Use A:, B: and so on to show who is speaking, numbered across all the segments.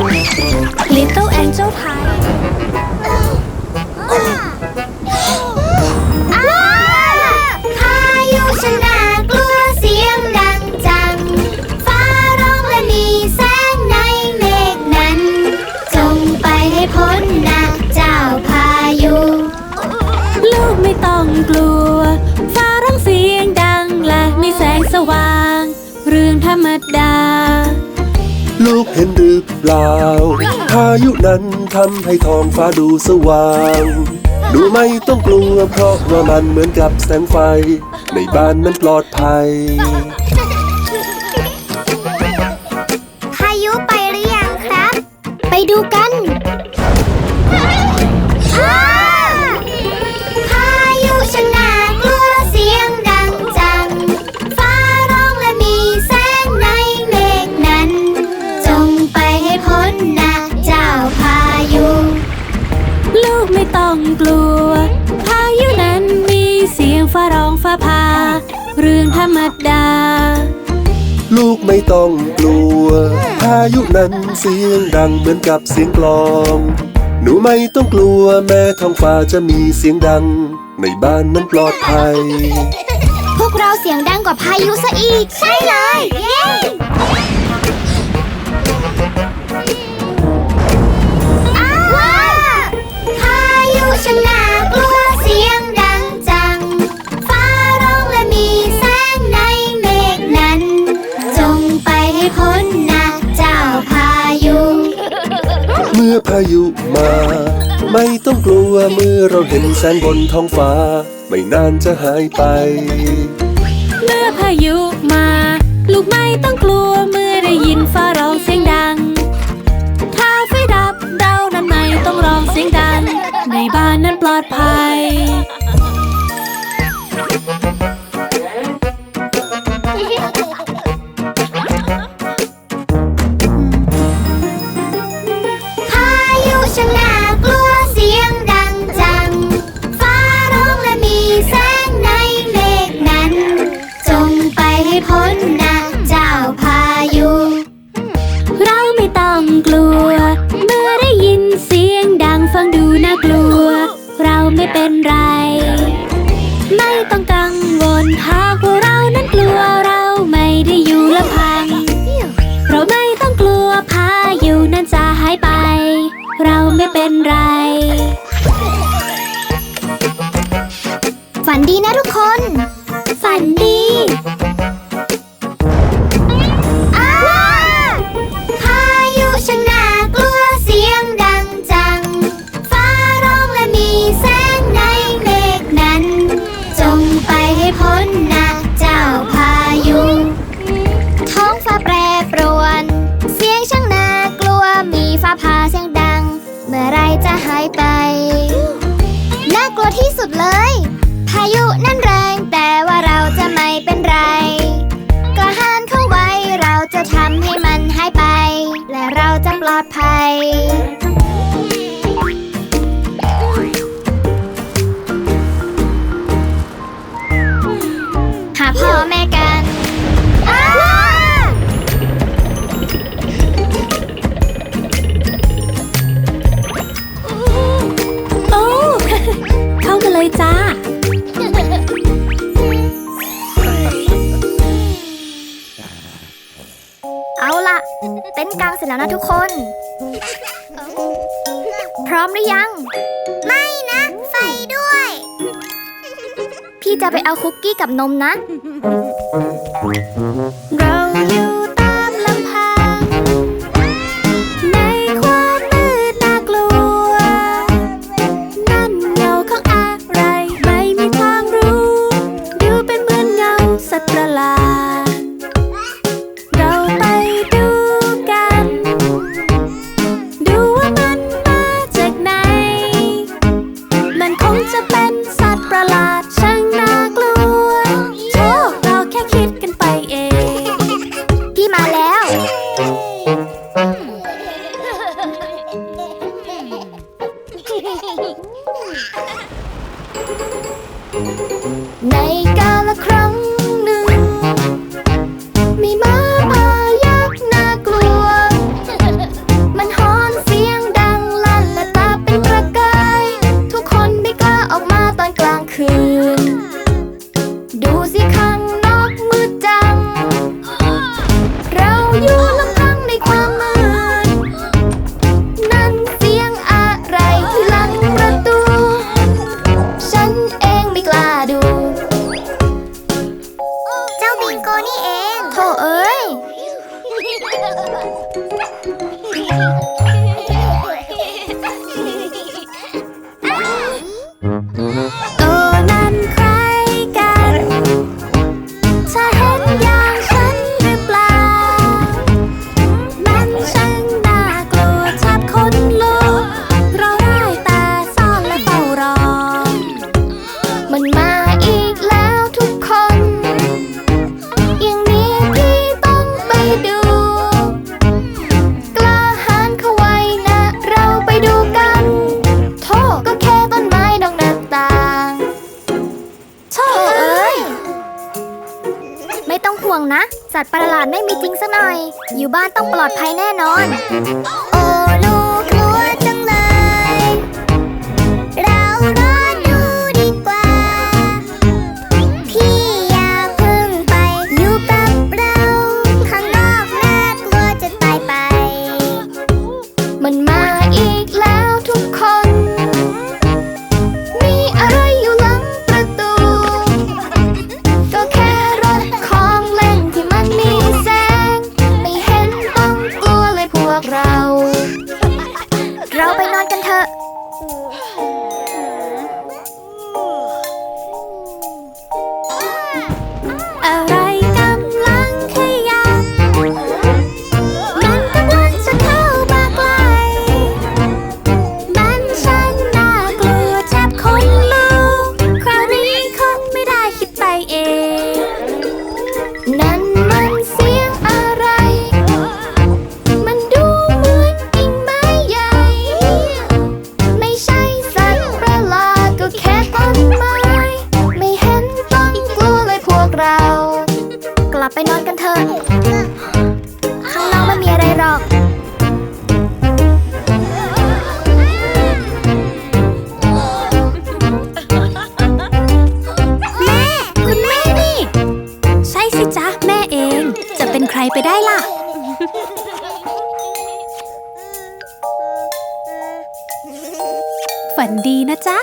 A: Little Angel Pie
B: เป
A: ล่า
C: พายุนั้นทำให้ท้องฟ้าดูสว่าง ดูไม่ต้องกลัวเพราะว่ามันเหมือนกับแสงไฟ ในบ้านนั้นปลอดภัย
B: ไม่
A: ต้องกลัว พายุนั้นมีเสียงฟ้าร้องฟ้าผ่าเรื่องธรรมดา
C: ลูกไม่ต้องกลัว พายุนั้นเสียงดังเหมือนกับเสียงกลอง หนูไม่ต้องกลัวแม้ท้องฟ้าจะมีเสียงดัง ในบ้านนั้นปลอดภัย
B: พวกเราเสียงดังกว่าพายุซะอีก ใช่เลย เย้ มื่
C: อเราเห็นแสงบนท้องฟ้า ไม่นานจะหายไป
A: เมื่อพายุมา ลูกไม่ต้องกลัวเมื่อได้ยินฟ้าร้องเสียงดัง ถ้าไฟดับเรานั้นไม่ต้องร้องเสียงดัง ในบ้านนั้นปลอดภัย
B: เรา
A: ไม่เป็นไร ไม่ต้องกังวลหากว่าเรานั้นกลัวเราไม่ได้อยู่ลำพัง เราไม่ต้องกลัวพายุนั้นจะหายไป เราไม่เป็นไร
B: ฝันดีนะทุกคน มหรือยัง ไม่นะ ไฟด้วย พี่จะไปเอาคุกกี้กับนมนะ
A: ซะ
B: หน่อย อยู่บ้านต้องปลอดภัยแน่นอน โอ้ลูก พวกเรา เราไปนอนกันเถอะ
A: ฝันดีนะจ๊ะ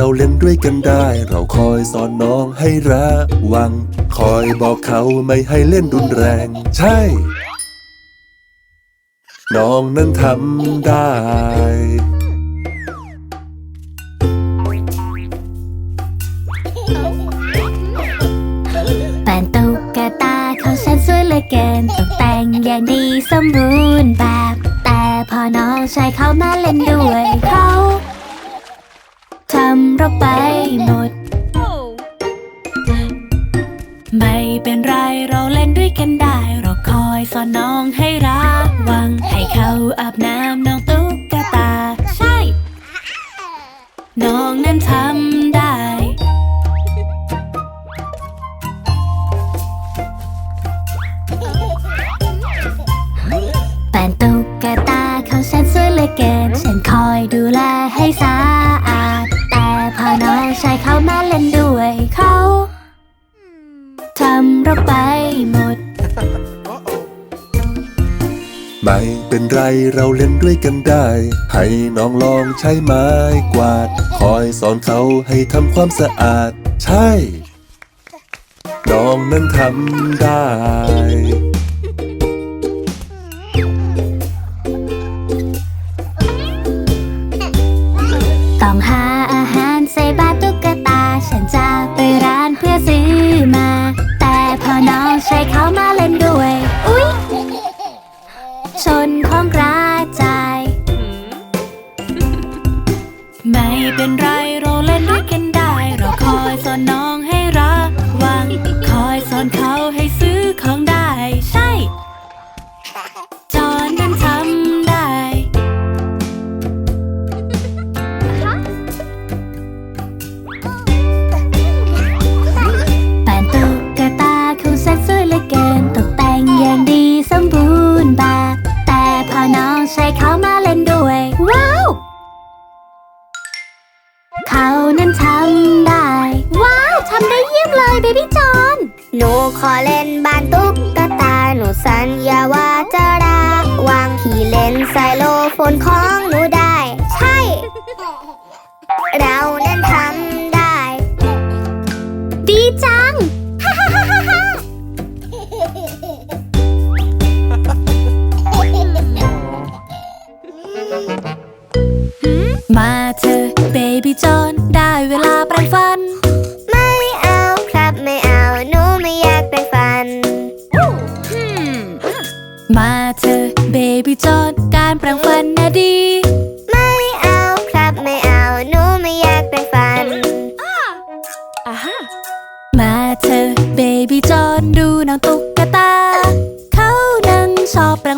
B: เราเล่นด้วยกั
C: นได้ เราคอยสอนน้องให้ระวัง คอยบอกเขาไม่ให้เล่นรุนแรง ใช่ น้องนั้นทำได้
B: ปานตุ๊กตาเขาแสนสวยเลยเกินตกแต่งอย่างดีสมบูรณ์แบบ แต่พอน้องชายเขามาเล่นด้วยเขาำเราไปหมด
A: ไม่เป็นไรเราเล่นด้วยกันได้ เราคอยสอนน้องให้ระวังให้ำ
B: เราไปหมด
C: ไม่เป็นไรเราเล่นด้วยกันได้ ให้น้องลองใช้ไม้กวาด คอยสอนเขาให้ทำความสะอาด ใช่ น้องนั้นทำได้
B: shake เบบี้
A: จอน
D: หนูขอเล่นบ้านตุ๊กตา หนูสัญญาว่าจะรัก วางที่เล่นไซโลโฟนของหนูได้ ใช่ เรานั้นทำ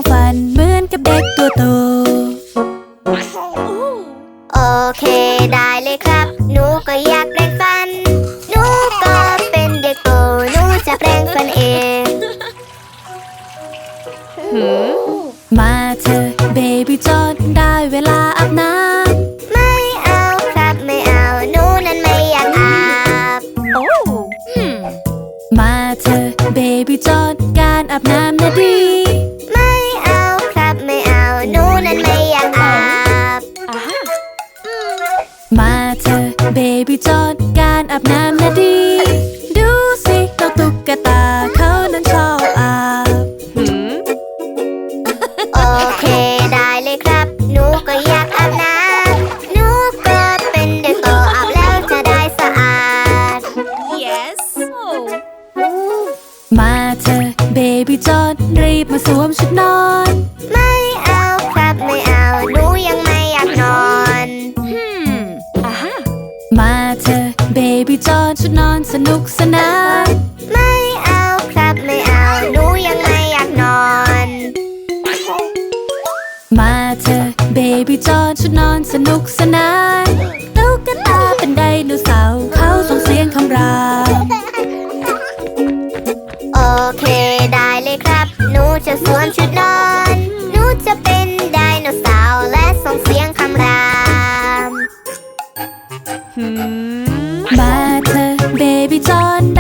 A: งฝันเห
D: มือน
A: กั
D: บเด็
A: กตัวโต
D: โอเค
A: up now. ชุ
D: ดนอนส
A: นุ
D: ก
A: สนาน
D: ไม่เอาครับไม่เอาหนูยังไม่อยากนอน
A: มาเธอเบบี้จอนชุดนอนสนุกส
D: ซ่อน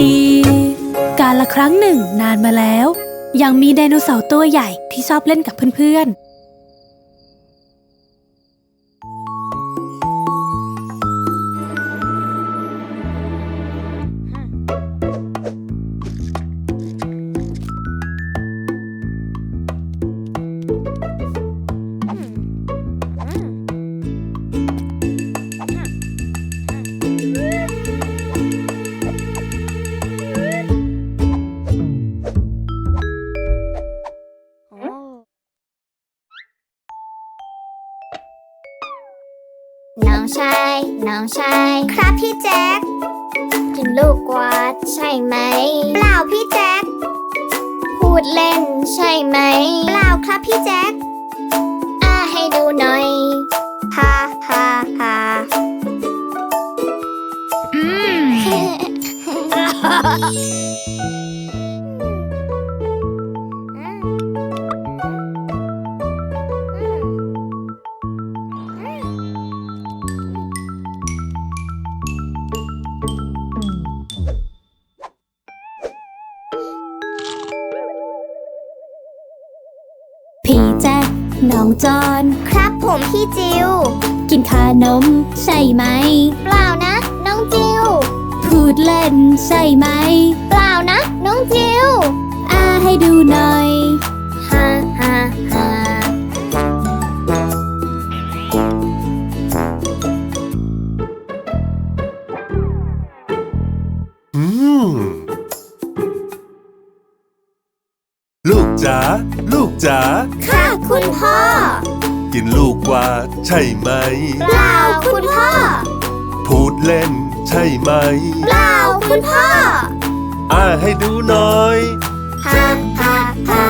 D: ดี การ
A: ละ
D: ครั้งหนึ่งนาน
A: มา
D: แล้ว
A: ยังมีไดโนเสาร์ตัวใหญ่ที่ชอบเล่นกับเพื่อ
D: น องชาย ครับพี่แจ๊คกินลูกกวาดใช่ไหม เปล่าพี่แจ๊คพูดเล่นใช่ไหม เปล่าครับพี่แจ๊คอ่าให้ดูหน่อยฮ่าฮ่าฮ่าอืม
A: น้องจอน
D: ครับผมพี่จิว
A: กินขนมใช่ไหม
D: เปล่านะ น้องจิว
A: พูดเล่นใช่ไหม
D: เปล่านะ น้องจิว
A: อาให้ดูหน่อย
D: ฮ่าฮ่าฮ่า
C: อืมลูกจ๋าลูก จ๋า
D: ค่ะคุณพ่อ
C: กินลูกกวาดใช่ไหม
D: เปล่าคุณพ่อ
C: พูดเล่นใช่ไหม
D: เปล่าคุณพ่อ
C: อ่าให้ดูหน่อย
D: ฮ่าฮ่าฮ่า